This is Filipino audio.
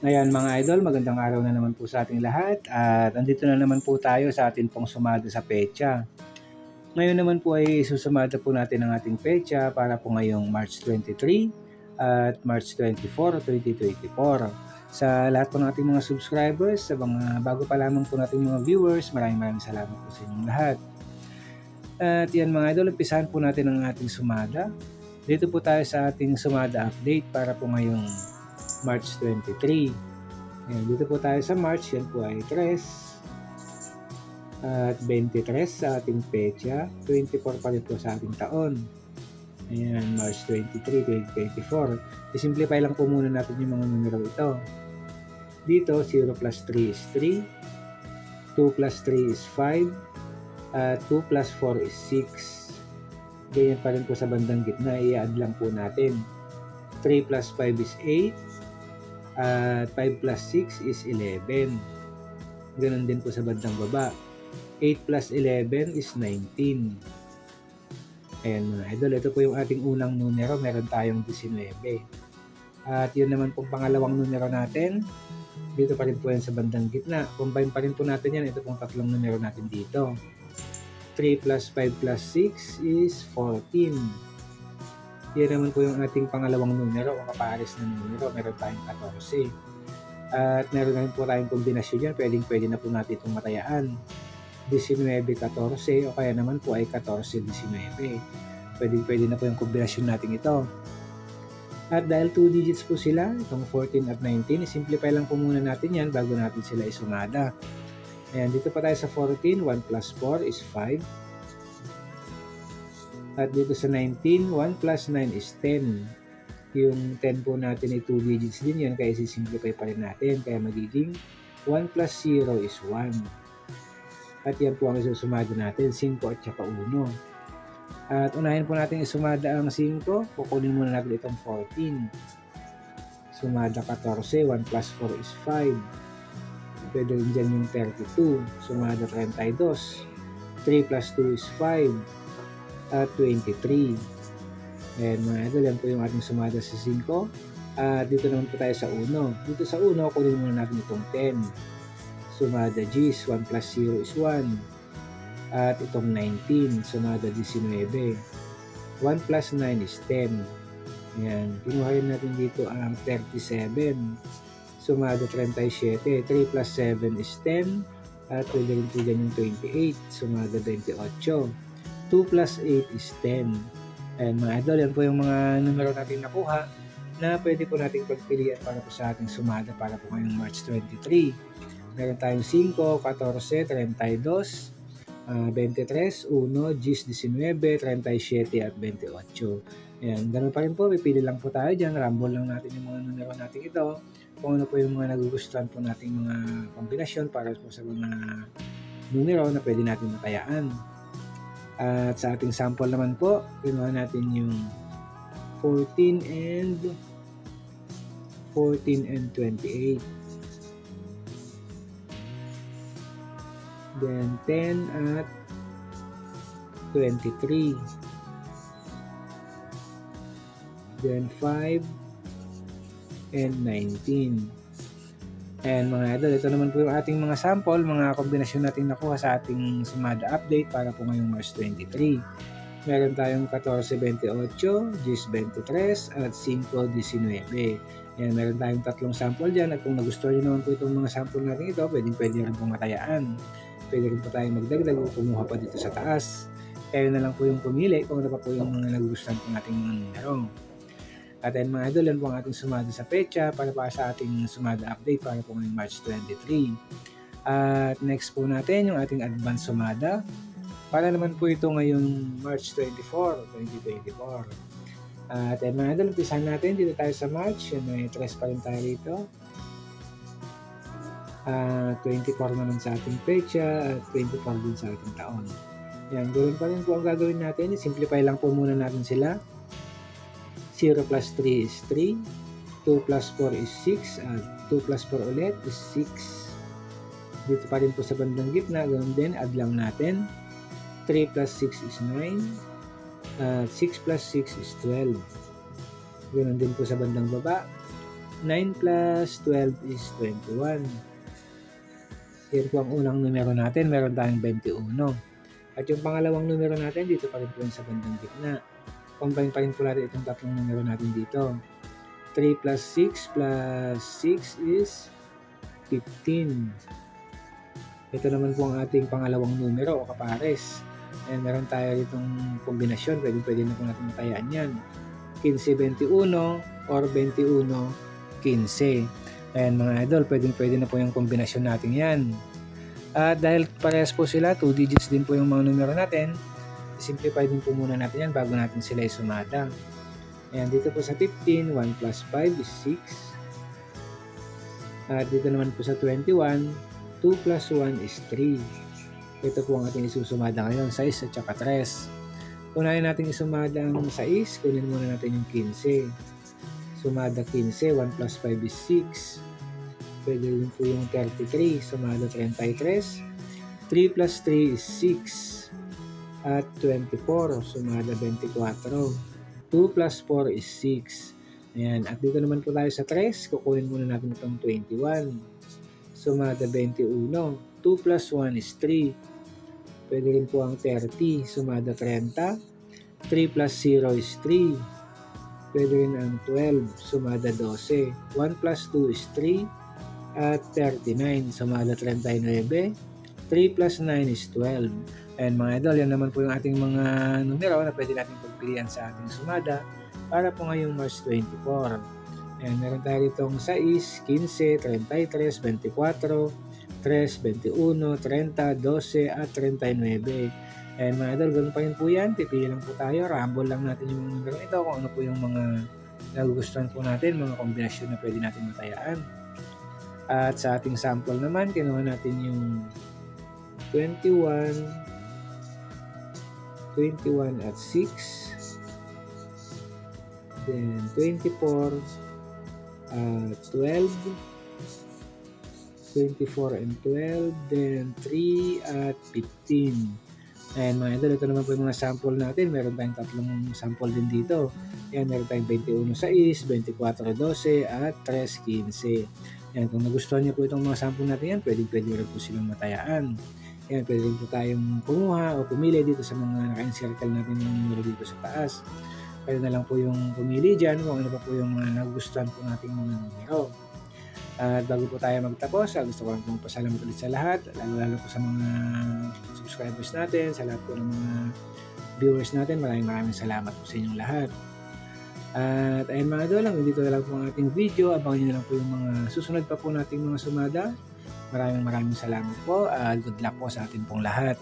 Ngayon mga idol, magandang araw na naman po sa ating lahat at andito na naman po tayo sa ating pong sumada sa pecha. Ngayon naman po ay susumada po natin ang ating pecha para po ngayong March 23 at March 24, 2024. Sa lahat po ng ating mga subscribers, sa mga bago pa lamang po nating mga viewers, maraming maraming salamat po sa inyong lahat. At yan mga idol, umpisahan po natin ang ating sumada. Dito po tayo sa ating sumada update para po ngayong March 23. Ayan, dito po tayo sa March, yan po ay 3 at 23 sa ating pecha, 24 pa rin po sa ating taon. Ayan, March 23, 2024. I-simplify lang po muna natin yung mga numero ito. Dito, 0 plus 3 is 3, 2 plus 3 is 5, at 2 plus 4 is 6. Ganyan pa rin po sa bandang gitna, i-add lang po natin. 3 plus 5 is 8, at 5 plus 6 is 11. Ganon din po sa bandang baba. 8 plus 11 is 19. Ayan mga idol, ito po yung ating unang numero. Meron tayong 19. At yun naman pong pangalawang numero natin. Dito pa rin po yan sa bandang gitna. Combine pa rin po natin yan. Ito pong tatlong numero natin dito. 3 plus 5 plus 6 is 14. Yan naman po yung ating pangalawang numero o kapares na numero. Meron tayong 14. At meron na rin po tayong kombinasyon yan. Pwedeng pwede na po natin itong matayaan. 19-14 o kaya naman po ay 14-19. Pwedeng pwede na po yung kombinasyon natin ito. At dahil 2 digits po sila, itong 14 at 19, simplify lang po muna natin yan bago natin sila isumada. Ayan, dito pa tayo sa 14, 1 plus 4 is 5. At dito sa 19, 1 plus 9 is 10. Yung 10 po natin ay 2 digits din yan, kaya sisimplify pa rin natin. Kaya magiging 1 plus 0 is 1. At yan po ang isusumada natin, 5 at saka 1. At unahin po natin isumada ang 5. Kukunin muna natin itong 14. Sumada 14, 1 plus 4 is 5. Pwede rin dyan yung 32. Sumada 32. 3 plus 2 is 5 at 23. And mga idol, yan po yung ating sumada sa 5. At dito naman po tayo sa 1. Dito sa 1, kunin muna natin itong 10. Sumada G's, 1 plus 0 is 1. At itong 19, sumada 19. 1 plus 9 is 10. Yan. Kinuha rin natin dito ang 37. Sumada 37. 3 plus 7 is 10. At pwede rin po dyan yung 28. Sumada 28. 2 plus 8 is 10. And mga idol, yan po yung mga numero natin nakuha na pwede po nating pagpilian para po sa ating sumada para po ngayong March 23. Meron tayong 5, 14, 32, uh, 23, 1, 19, 37 at 28. Ayan, ganun pa rin po, pipili lang po tayo dyan, rumble lang natin yung mga numero natin ito, kung ano po yung mga nagugustuhan po nating mga kombinasyon para po sa mga numero na pwede natin matayaan. At sa ating sample naman po, kinuha natin yung 14 and 14 and 28. Then 10 at 23. Then 5 and 19. And mga idol, ito naman po yung ating mga sample, mga kombinasyon natin nakuha sa ating Sumada update para po ngayong March 23. Meron tayong 14.28, 10.23 at 5.19. Yan, meron tayong tatlong sample dyan at kung nagustuhan nyo naman po itong mga sample natin ito, pwedeng pwede rin pong matayaan. Pwede rin po tayong magdagdag o kumuha pa dito sa taas. Kayo na lang po yung pumili kung ano pa po yung mga nagugustuhan po nating mga numero. At then mga idol, yan po ang ating sumada sa pecha para pa sa ating sumada update para po ngayong March 23. At next po natin yung ating advance sumada para naman po ito ngayong March 24, 2024. At then mga idol, umpisahan natin dito tayo sa March. Yan, may tres pa rin tayo rito. Uh, 24 naman sa ating pecha at 24 din sa ating taon. Yan, gawin pa rin po ang gagawin natin. Simplify lang po muna natin sila 0 plus 3 is 3. 2 plus 4 is 6. Uh, 2 plus 4 ulit is 6. Dito pa rin po sa bandang gitna. Ganun din. Add lang natin. 3 plus 6 is 9. Uh, 6 plus 6 is 12. Ganun din po sa bandang baba. 9 plus 12 is 21. Yan po ang unang numero natin. Meron tayong 21. At yung pangalawang numero natin, dito pa rin po sa bandang gitna. Combine pa rin po natin itong tatlong numero natin dito. 3 plus 6 plus 6 is 15. Ito naman po ang ating pangalawang numero o kapares. Ayan, meron tayo itong kombinasyon. Pwede, pwede na po natin matayaan yan. 15-21 or 21-15. Ayan mga idol, pwede, pwede na po yung kombinasyon natin yan. At dahil parehas po sila, 2 digits din po yung mga numero natin, simplify din po muna natin yan bago natin sila isumada. Ayan, dito po sa 15, 1 plus 5 is 6. At dito naman po sa 21, 2 plus 1 is 3. Ito po ang ating isusumada ngayon, 6 at saka 3. Unahin natin isumada ang 6, kunin muna natin yung 15. Sumada 15, 1 plus 5 is 6. Pwede rin po yung 33, sumada 33. 3 plus 3 is 6. At 24, sumada 24. 2 plus 4 is 6. Ayan, at dito naman po tayo sa 3, kukunin muna natin itong 21. Sumada 21. 2 plus 1 is 3. Pwede rin po ang 30. Sumada 30. 3 plus 0 is 3. Pwede rin ang 12. Sumada 12. 1 plus 2 is 3. At 39. Sumada 39. 3 plus 9 is 12. And mga idol, yan naman po yung ating mga numero na pwede natin pagpilian sa ating sumada para po ngayong March 24. And meron tayo ditong 6, 15, 33, 24, 3, 21, 30, 12, at 39. And mga idol, ganun pa rin po yan. Pipili lang po tayo. Rumble lang natin yung numero ito kung ano po yung mga nagugustuhan po natin, mga kombinasyon na pwede natin matayaan. At sa ating sample naman, kinuha natin yung 21, 21 at 6, then 24, uh, 12, 24 and 12, then 3 at 15. Ayan mga idol, ito naman po yung mga sample natin. Meron tayong tatlong sample din dito. Ayan, meron tayong 21 6, 24 12, at 3 15. Ayan, kung nagustuhan niyo po itong mga sample natin yan, pwede pwede rin po silang matayaan. Ayan, pwede rin po tayong kumuha o pumili dito sa mga naka-encircle natin yung numero dito sa taas. Kayo na lang po yung pumili dyan kung ano pa po yung mga nagustuhan po nating mga numero. At bago po tayo magtapos, ah, gusto ko lang pong pasalamat ulit sa lahat, lalo-lalo po sa mga subscribers natin, sa lahat po ng mga viewers natin. Maraming maraming salamat po sa inyong lahat. At ayun mga idol, lang dito na lang po ang ating video. Abangan nyo na lang po yung mga susunod pa po nating mga sumada. Maraming maraming salamat po. at good luck po sa ating pong lahat.